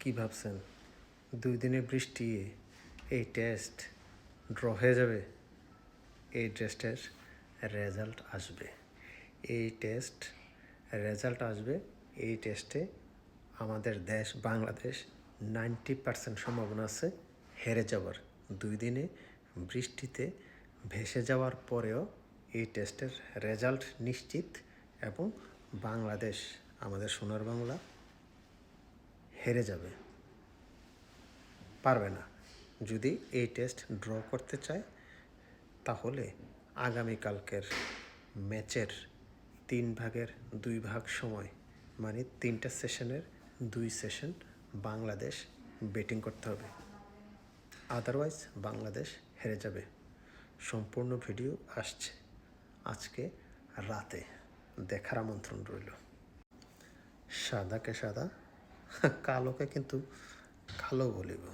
কি ভাবছেন? দুই দিনের বৃষ্টি, এই টেস্ট ড্র হয়ে যাবে। এই টেস্টের রেজাল্ট আসবে। এই টেস্ট রেজাল্ট আসবে, এই টেস্টে আমাদের দেশ, বাংলাদেশ নাইনটি পার্সেন্ট সম্ভাবনা আছে হেরে যাওয়ার। দুই দিনে বৃষ্টিতে ভেসে যাওয়ার পরেও এই টেস্টের রেজাল্ট নিশ্চিত এবং বাংলাদেশ, আমাদের সোনার বাংলা হেরে যাবে। পারবে না। যদি এই টেস্ট ড্র করতে চায়, তাহলে আগামীকালকের ম্যাচের তিন ভাগের দুই ভাগ সময় মানে তিনটা সেশনের দুই সেশন বাংলাদেশ ব্যাটিং করতে হবে। আদারওয়াইজ বাংলাদেশ হেরে যাবে। সম্পূর্ণ ভিডিও আসছে আজকে রাতে। দেখার আমন্ত্রণ রইল। সাদাকে সাদা কালোকে কিন্তু কালো বলিব।